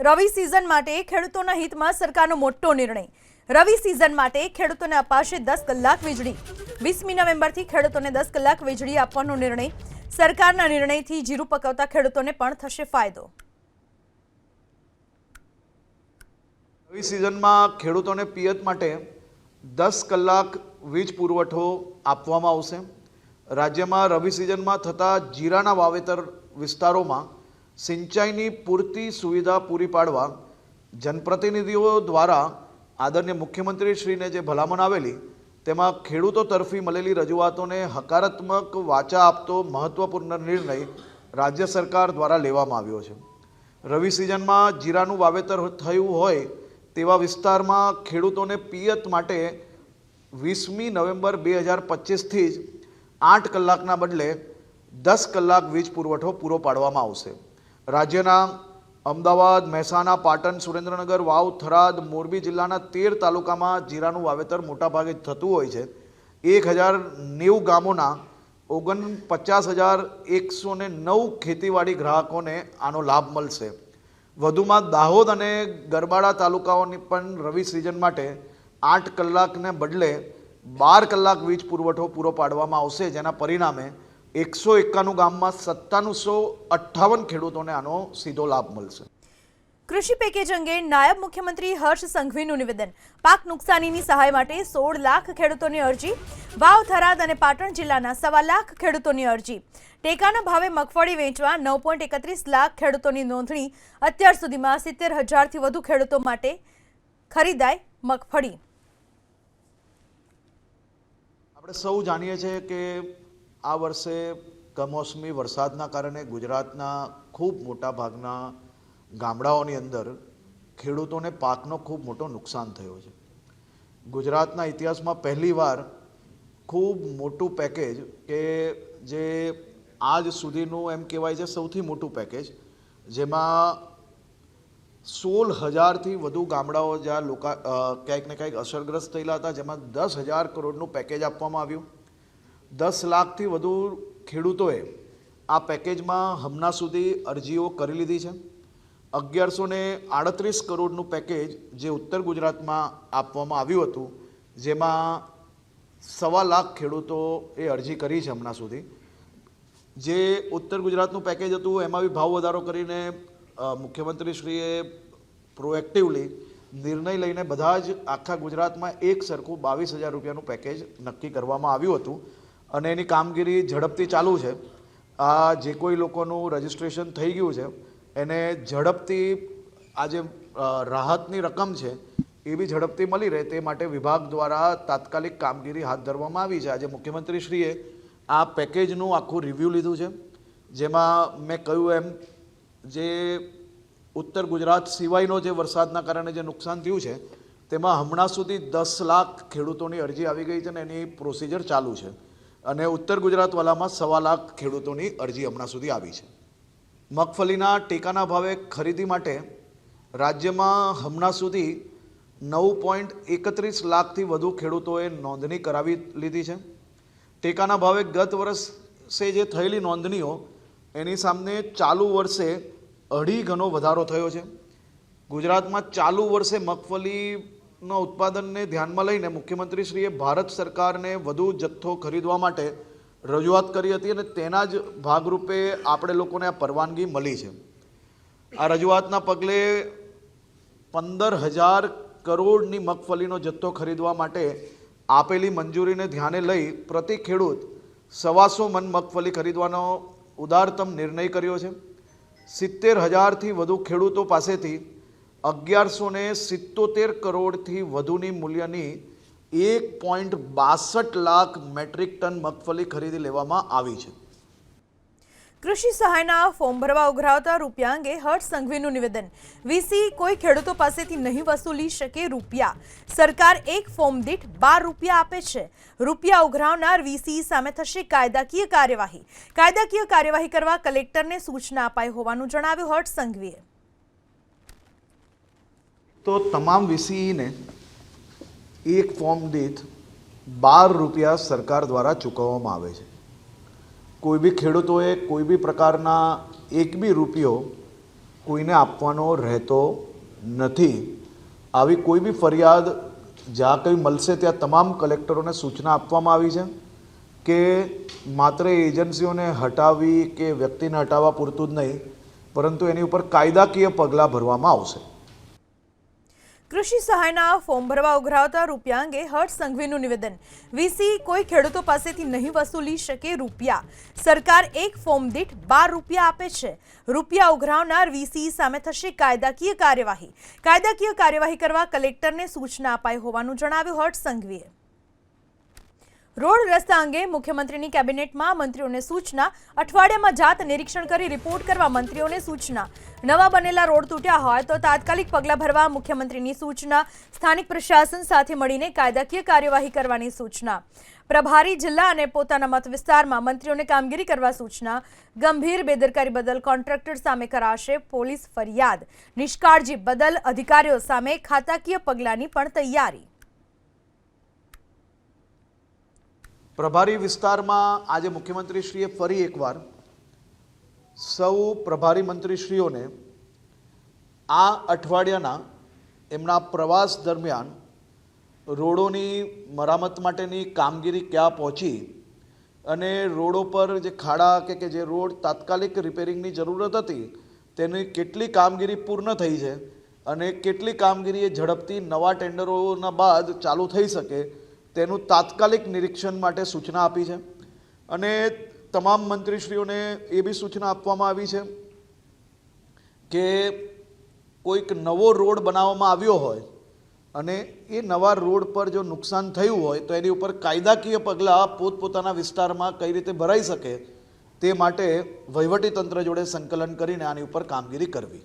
રવિ season માટે ખેડૂતોના હિતમાં સરકારનો મોટો નિર્ણય. રવિ સિઝન માટે ખેડૂતોને અપાશે દસ કલાક વીજળી. વીસમી નવેમ્બરથી ખેડૂતોને દસ કલાક વીજળી આપવાનો નિર્ણય. સરકારના નિર્ણયથી જીરું પકવતા ખેડૂતોને પણ થશે ફાયદો. રવિ સિઝનમાં ખેડૂતોને પિયત માટે દસ કલાક વીજ પુરવઠો આપવામાં આવશે. રાજ્યમાં રવિ સિઝનમાં થતા જીરાના વાવેતર વિસ્તારોમાં સિંચાઈની પૂરતી સુવિધા પૂરી પાડવા જનપ્રતિનિધિઓ દ્વારા આદરણીય મુખ્યમંત્રીશ્રીને જે ભલામણ આવેલી, તેમાં ખેડૂતો તરફી મળેલી રજૂઆતોને હકારાત્મક વાચા આપતો મહત્વપૂર્ણ નિર્ણય રાજ્ય સરકાર દ્વારા લેવામાં આવ્યો છે. રવિ સિઝનમાં જીરાનું વાવેતર થયું હોય તેવા વિસ્તારમાં ખેડૂતોને પિયત માટે વીસમી નવેમ્બર બે હજાર પચીસથી જ આઠ કલાકના બદલે દસ કલાક વીજ પુરવઠો પૂરો પાડવામાં આવશે. રાજ્યના અમદાવાદ, મહેસાણા, પાટણ, સુરેન્દ્રનગર, વાવ, થરાદ, મોરબી જિલ્લાના તેર તાલુકામાં જીરાનું વાવેતર મોટાભાગે થતું હોય છે. એક હજાર નેવું ગામોના ઓગણ પચાસ હજાર એકસો ને નવ ખેતીવાડી ગ્રાહકોને આનો લાભ મળશે. વધુમાં દાહોદ અને ગરબાડા તાલુકાઓની પણ રવિ સિઝન માટે આઠ કલાકને બદલે બાર કલાક વીજ પુરવઠો પૂરો પાડવામાં આવશે, જેના પરિણામે એકસો એકાણું ગામમાં સત્તાનુસો અઠ્ઠાવન ખેડૂતોને આનો સીધો લાભ મળશે. કૃષિ પેકેજ અંગે નાયબ મુખ્યમંત્રી હર્ષ સંઘવીનું નિવેદન. પાક નુકસાનીની સહાય માટે સોળ લાખ ખેડૂતોની અરજી. વાવ થરાદ અને પાટણ જિલ્લાના સવા લાખ ખેડૂતોની અરજી. ટેકાના ભાવે મગફળી વેચવા નવ પોઈન્ટ એકત્રીસ લાખ ખેડૂતોની નોંધણી. અત્યાર સુધીમાં સિત્તેર હજારથી વધુ ખેડૂતો માટે ખરીદાય મગફળી. આપણે સૌ જાણીએ છીએ કે આ વર્ષે કમોસમી વરસાદના કારણે ગુજરાતના ખૂબ મોટા ભાગના ગામડાઓની અંદર ખેડૂતોને પાકનો ખૂબ મોટો નુકસાન થયો છે. ગુજરાતના ઇતિહાસમાં પહેલીવાર ખૂબ મોટું પેકેજ કે જે આજ સુધીનું એમ કહેવાય છે સૌથી મોટું પેકેજ જેમાં સોળ હજારથી વધુ ગામડાઓ જ્યાં લોકો ક્યાંક ને ક્યાંક અસરગ્રસ્ત થયેલા હતા, જેમાં દસ હજાર કરોડનું પેકેજ આપવામાં આવ્યું. દસ લાખથી વધુ ખેડૂતોએ આ પેકેજમાં હમણાં સુધી અરજીઓ કરી લીધી છે. અગિયારસો ને આડત્રીસ કરોડનું પેકેજ જે ઉત્તર ગુજરાતમાં આપવામાં આવ્યું હતું, જેમાં સવા લાખ ખેડૂતોએ અરજી કરી છે હમણાં સુધી. જે ઉત્તર ગુજરાતનું પેકેજ હતું, એમાં બી ભાવ વધારો કરીને મુખ્યમંત્રીશ્રીએ પ્રોએક્ટિવલી નિર્ણય લઈને બધા જ આખા ગુજરાતમાં એક સરખું બાવીસ હજાર રૂપિયાનું પેકેજ નક્કી કરવામાં આવ્યું હતું. અને એની કામગીરી ઝડપથી ચાલુ છે. આ જે કોઈ લોકોનું રજિસ્ટ્રેશન થઈ ગયું છે, એને ઝડપથી આ જે રાહતની રકમ છે, એ બી ઝડપથી મળી રહે તે માટે વિભાગ દ્વારા તાત્કાલિક કામગીરી હાથ ધરવામાં આવી છે. આજે મુખ્યમંત્રીશ્રીએ આ પેકેજનું આખું રિવ્યૂ લીધું છે, જેમાં મેં કહ્યું એમ જે ઉત્તર ગુજરાત સિવાયનો જે વરસાદના કારણે જે નુકસાન થયું છે, તેમાં હમણાં સુધી દસ લાખ ખેડૂતોની અરજી આવી ગઈ છે અને એની પ્રોસિજર ચાલુ છે. અને ઉત્તર ગુજરાતવાળામાં સવા લાખ ખેડૂતોની અરજી હમણાં સુધી આવી છે. મગફળીના ટેકાના ભાવે ખરીદી માટે રાજ્યમાં હમણાં સુધી નવ પોઈન્ટ એકત્રીસ લાખથી વધુ ખેડૂતોએ નોંધણી કરાવી લીધી છે. ટેકાના ભાવે ગત વર્ષે જે થયેલી નોંધણીઓ, એની સામે ચાલુ વર્ષે અઢી ગણો વધારો થયો છે. ગુજરાતમાં ચાલુ વર્ષે મગફળીનો ઉત્પાદનને ધ્યાનમાં લઈને મુખ્યમંત્રીશ્રીએ ભારત સરકારને વધુ જથ્થો ખરીદવા માટે રજૂઆત કરી હતી અને તેના જ ભાગરૂપે આપણે લોકોને આ પરવાનગી મળી છે. આ રજૂઆતના પગલે પંદર હજાર કરોડની મગફળીનો જથ્થો ખરીદવા માટે આપેલી મંજૂરીને ધ્યાને લઈ પ્રતિ ખેડૂત સવાસો મન મગફળી ખરીદવાનો ઉદારતમ નિર્ણય કર્યો છે. સિત્તેર હજારથી વધુ ખેડૂતો પાસેથી અગિયારસો ને સિત્તોતેર કરોડથી વધુની મૂલ્યની એક પોઈન્ટ બાસઠ લાખ મેટ્રિક ટન મગફળી ખરીદી લેવામાં આવી છે. કૃષિ સહાયના ફોર્મ ભરવા ઉઘરાવતા રૂપિયા અંગે હર્ષ સંઘવીનું નિવેદન. વીસી કોઈ ખેડૂતો પાસેથી નહીં વસૂલી શકે રૂપિયા. સરકાર એક ફોર્મ દીઠ બાર રૂપિયા આપે છે. રૂપિયા ઉઘરાવનાર વીસી સામે થશે કાયદાકીય કાર્યવાહી. કાયદાકીય કાર્યવાહી કરવા કલેક્ટરને સૂચના અપાઈ હોવાનું જણાવ્યું હર્ષ સંઘવીએ. તો તમામ વીસીઈને એક ફોર્મ દીઠ બાર રૂપિયા સરકાર દ્વારા ચૂકવવામાં આવે છે. કોઈ બી ખેડૂતોએ કોઈ બી પ્રકારના એક બી રૂપિયો કોઈને આપવાનો રહેતો નથી. આવી કોઈ બી ફરિયાદ જ્યાં કંઈ મળશે ત્યાં તમામ કલેક્ટરોને સૂચના આપવામાં આવી છે કે માત્ર એજન્સીઓને હટાવી કે વ્યક્તિને હટાવવા પૂરતું જ નહીં, પરંતુ એની ઉપર કાયદાકીય પગલાં ભરવામાં આવશે. કૃષિ સહાયના ફોર્મ ભરવા ઉઘરાવતા રૂપિયા અંગે હર્ષ સંઘવીનું નિવેદન. વીસી કોઈ ખેડૂતો પાસેથી નહીં વસૂલી શકે રૂપિયા. સરકાર એક ફોર્મ દીઠ બાર રૂપિયા આપે છે. રૂપિયા ઉઘરાવનાર વીસી સામે થશે કાયદાકીય કાર્યવાહી. કાયદાકીય કાર્યવાહી કરવા કલેક્ટરને સૂચના અપાઈ હોવાનું જણાવ્યું હર્ષ સંઘવીએ. રોડ રસ્તા અંગે મુખ્યમંત્રીની કેબિનેટમાં મંત્રીઓને સૂચના, અઠવાડિયામાં જાત નિરીક્ષણ કરી રિપોર્ટ કરવા મંત્રીઓને સૂચના. નવા બનેલા રોડ તૂટ્યા હોય તો તાત્કાલિક પગલાં ભરવા મુખ્યમંત્રીની સૂચના. સ્થાનિક પ્રશાસન સાથે મળીને કાયદાકીય કાર્યવાહી કરવાની સૂચના. પ્રભારી જિલ્લા અને પોતાના મત વિસ્તારમાં મંત્રીઓને કામગીરી કરવા સૂચના. ગંભીર બેદરકારી બદલ કોન્ટ્રાક્ટર સામે કરાશે પોલીસ ફરિયાદ. નિષ્કાળજી બદલ અધિકારીઓ સામે ખાતાકીય પગલાંની પણ તૈયારી. પ્રભારી વિસ્તારમાં આજે મુખ્યમંત્રીશ્રીએ ફરી એકવાર સૌ પ્રભારી મંત્રીશ્રીઓને આ અઠવાડિયાના એમના પ્રવાસ દરમિયાન રોડોની મરામત માટેની કામગીરી ક્યાં પહોંચી અને રોડો પર જે ખાડા કે કે જે રોડ તાત્કાલિક રિપેરિંગની જરૂરત હતી, તેની કેટલી કામગીરી પૂર્ણ થઈ છે અને કેટલી કામગીરી એ ઝડપથી નવા ટેન્ડરોના બાદ ચાલુ થઈ શકે તેનું તાત્કાલિક નિરીક્ષણ માટે સૂચના આપી છે અને તમામ મંત્રીશ્રીઓને એ બી સૂચના આપવામાં આવી છે કે કોઈક નવો રોડ બનાવવામાં આવ્યો હોય અને એ નવા રોડ પર જો નુકસાન થયું હોય તો એની ઉપર કાયદાકીય પગલાં પોતપોતાના વિસ્તારમાં કઈ રીતે ભરાઈ શકે તે માટે વહીવટી તંત્ર જોડે સંકલન કરીને આની ઉપર કામગીરી કરવી.